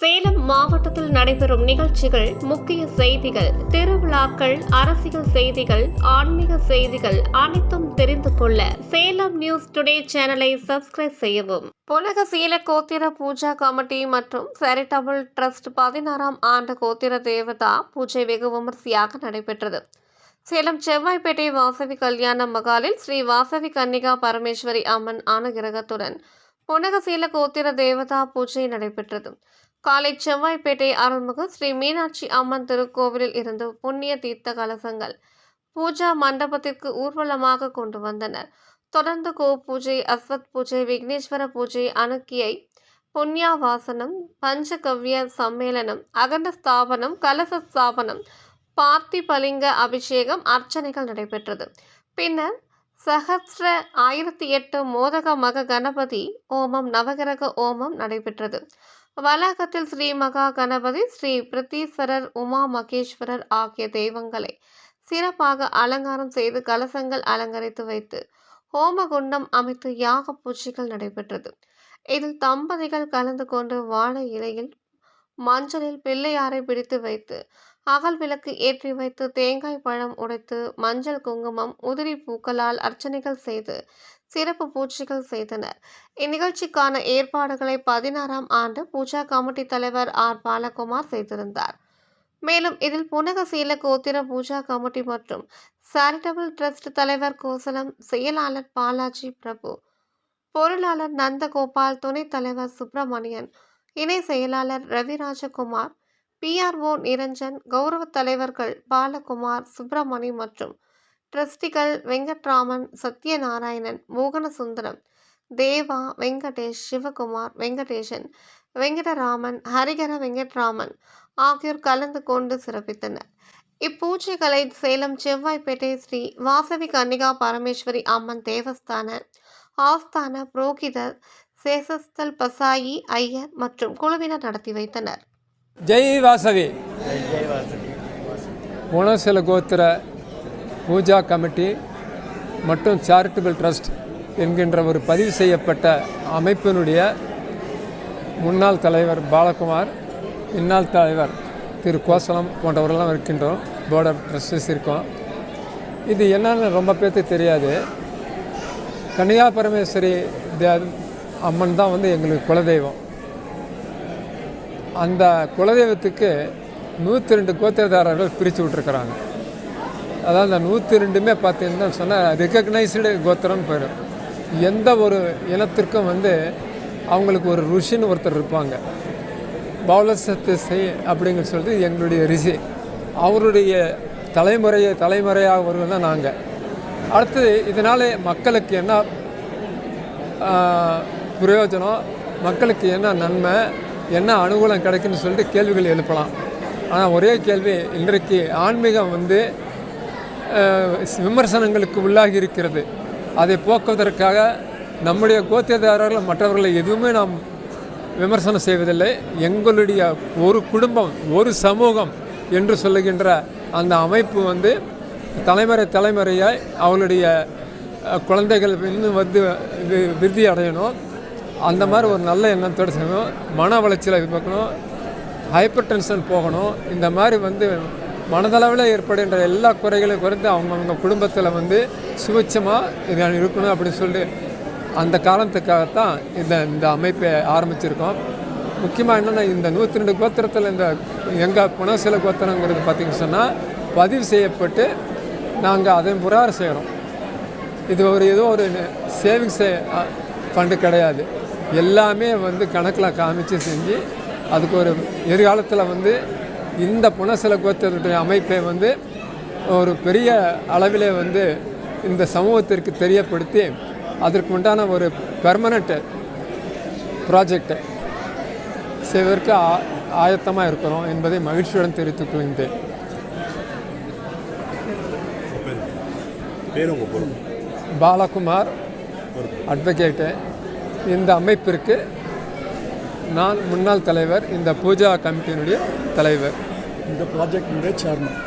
சேலம் மாவட்டத்தில் நடைபெறும் நிகழ்ச்சிகள் முக்கிய செய்திகள் திருவிழாக்கள் அரசியல் செய்திகள் ஆன்மீக செய்திகள் அனைத்தும் தெரிந்து கொள்ள சேலம் நியூஸ் டுடே சேனலை சப்ஸ்கிரைப் செய்யவும். புலக சீல கோத்திர பூஜா கமிட்டி மற்றும் சேரிட்டபிள் ட்ரஸ்ட் பதினாறாம் ஆண்டு கோத்திர தேவதா பூஜை வெகு விமர்சையாக நடைபெற்றது. சேலம் செவ்வாய்ப்பேட்டை வாசவி கல்யாண மகாலில் ஸ்ரீ வாசவி கன்னிகா பரமேஸ்வரி அம்மன் அனுகிரகத்துடன் புனகசீல கோத்திர தேவதா பூஜை நடைபெற்றது. காலை செவ்வாய்ப்பேட்டை அருள்மிகு ஸ்ரீ மீனாட்சி அம்மன் திருக்கோவிலில் இருந்து புண்ணிய தீர்த்த கலசங்கள் பூஜா மண்டபத்திற்கு ஊர்வலமாக கொண்டு வந்தனர். தொடர்ந்து கோ பூஜை அஸ்வத் பூஜை விக்னேஸ்வர பூஜை அனுக்கியை புண்ணியாவாசனம் பஞ்சகவ்ய சம்மேளனம் அகண்ட ஸ்தாபனம் கலச ஸ்தாபனம் பார்த்திபலிங்க அபிஷேகம் அர்ச்சனைகள் நடைபெற்றது. பின்னர் சஹஸ்ர ஆயிரத்தி எட்டு மோதக மக கணபதி ஓமம் நவகிரக ஓமம் நடைபெற்றது. வளாகத்தில் ஸ்ரீ மகா கணபதி ஸ்ரீ பிரதீஸ்வரர் உமா மகேஸ்வரர் ஆகிய தெய்வங்களை சிறப்பாக அலங்காரம் செய்து கலசங்கள் அலங்கரித்து வைத்து ஹோமகுண்டம் அமைத்து யாக பூஜைகள் நடைபெற்றது. இதில் தம்பதிகள் கலந்து கொண்டு வாழை இலையில் மஞ்சளில் பிள்ளையாரை பிடித்து வைத்து அகல் விளக்கு ஏற்றி வைத்து தேங்காய் பழம் உடைத்து மஞ்சள் குங்குமம் உதிரி பூக்களால் அர்ச்சனைகள் செய்து சிறப்பு பூஜைகள் செய்தனர். இந்நிகழ்ச்சிக்கான ஏற்பாடுகளை பதினாறாம் ஆண்டு பூஜா கமிட்டி தலைவர் ஆர். பாலகுமார் செய்திருந்தார். மேலும் இதில் புனகசீல கோத்திர பூஜா கமிட்டி மற்றும் சாரிட்டபிள் ட்ரஸ்ட் தலைவர் கோசலம் செயலாளர் பாலாஜி பிரபு பொருளாளர் நந்தகோபால் துணைத் தலைவர் சுப்பிரமணியன் இணை செயலாளர் ரவிராஜகுமார் பிஆர்ஓ நிரஞ்சன் கௌரவ தலைவர்கள் பாலகுமார் சுப்பிரமணி மற்றும் ட்ரஸ்டிகள் வெங்கட்ராமன் சத்யநாராயணன் மோகனசுந்தரம் தேவா வெங்கடேஷ் சிவகுமார் வெங்கடேசன் வெங்கடராமன் ஹரிகர வெங்கட்ராமன் ஆகியோர் கலந்து கொண்டு சிறப்பித்தனர். இப்பூஜைகளை சேலம் செவ்வாய்ப்பேட்டை ஸ்ரீ வாசவி கன்னிகா பரமேஸ்வரி அம்மன் தேவஸ்தான ஆஸ்தான புரோகிதர் சேசஸ்தல் பசாயி ஐயர் மற்றும் குழுவினர் நடத்தி வைத்தனர். ஜெய் வாசவி. உணசில கோத்திர பூஜா கமிட்டி மற்றும் சேரிட்டபிள் ட்ரஸ்ட் என்கின்ற ஒரு பதிவு செய்யப்பட்ட அமைப்பினுடைய முன்னாள் தலைவர் பாலகுமார் இந்நாள் தலைவர் திரு கோசலம் போன்றவர்கள்லாம் இருக்கின்றோம். போர்ட் ஆஃப் ட்ரஸ்டஸ் இருக்கோம். இது என்னன்னு ரொம்ப பேர்த்து தெரியாது. கன்னியா பரமேஸ்வரி அம்மன் தான் வந்து எங்களுக்கு குலதெய்வம். அந்த குலதெய்வத்துக்கு நூற்றி ரெண்டு கோத்திரதாரர்கள் பிரித்து விட்ருக்குறாங்க அதாவது அந்த நூற்றி ரெண்டுமே பார்த்தீங்கன்னா சொன்னால் ரெக்கக்னைஸ்டு கோத்திரம்னு போயிடும் எந்த ஒரு இனத்திற்கும் வந்து அவங்களுக்கு ஒரு ருஷின்னு ஒருத்தர் இருப்பாங்க. பௌலசத்து செய் அப்படிங்கிற சொல்லிட்டு எங்களுடைய ரிஷி. அவருடைய தலைமுறையை தலைமுறையாக ஒருவர் தான் நாங்கள் அடுத்தது இதனால் மக்களுக்கு என்ன பிரயோஜனம்? மக்களுக்கு என்ன நன்மை? என்ன அனுகூலம் கிடைக்குன்னு சொல்லிட்டு கேள்விகள் எழுப்பலாம். ஆனால் ஒரே கேள்வி இன்றைக்கு ஆன்மீகம் வந்து விமர்சனங்களுக்கு உள்ளாகி இருக்கிறது. அதை போக்குவதற்காக நம்முடைய கோத்தியதாரர்கள் மற்றவர்களை எதுவுமே நாம் விமர்சனம் செய்வதில்லை. எங்களுடைய ஒரு குடும்பம் ஒரு சமூகம் என்று சொல்லுகின்ற அந்த அமைப்பு வந்து தலைமுறை தலைமுறையாய் அவளுடைய குழந்தைகள் இன்னும் வந்து வி- விருத்தி அடையணும். அந்த மாதிரி ஒரு நல்ல எண்ணத்தோடு செய்யணும். மன வளர்ச்சியில் பார்க்கணும். ஹைப்பர் டென்ஷன் போகணும். இந்த மாதிரி வந்து மனதளவில் ஏற்படுகின்ற எல்லா குறைகளையும் குறைந்து அவங்கவுங்க குடும்பத்தில் வந்து சுவிச்சமாக இது இருக்கணும் அப்படின்னு சொல்லி அந்த காரணத்துக்காகத்தான் இந்த இந்த அமைப்பை ஆரம்பிச்சிருக்கோம். முக்கியமாக என்னென்னா இந்த நூற்றி ரெண்டு கோத்திரத்தில் இந்த எங்கள் புனசில கோத்திரங்கிறது பார்த்திங்கன்னு சொன்னால் பதிவு செய்யப்பட்டு நாங்கள் அதை புறாறு செய்கிறோம் இது ஒரு ஏதோ ஒரு சேவிங்ஸ் ஃபண்டு கிடையாது. எல்லாமே வந்து கணக்கில் காமிச்சு செஞ்சு அதுக்கு ஒரு எதிர்காலத்தில் வந்து இந்த புனசில கோத்திரத்துடைய அமைப்பை வந்து ஒரு பெரிய அளவிலே வந்து இந்த சமூகத்திற்கு தெரியப்படுத்தி அதற்கு உண்டான ஒரு பெர்மனண்ட் ப்ராஜெக்ட் செய்வதற்கு ஆ ஆயத்தமாக இருக்கிறோம் என்பதை மகிழ்ச்சியுடன் தெரிவித்துக் கொள்கின்றேன். பாலகுமார் அட்வொகேட்டு இந்த அமைப்பிற்கு நான் முன்னாள் தலைவர் இந்த பூஜா கமிட்டியினுடைய தலைவர். இந்த ப்ராஜெக்டினுடைய சேர்மன்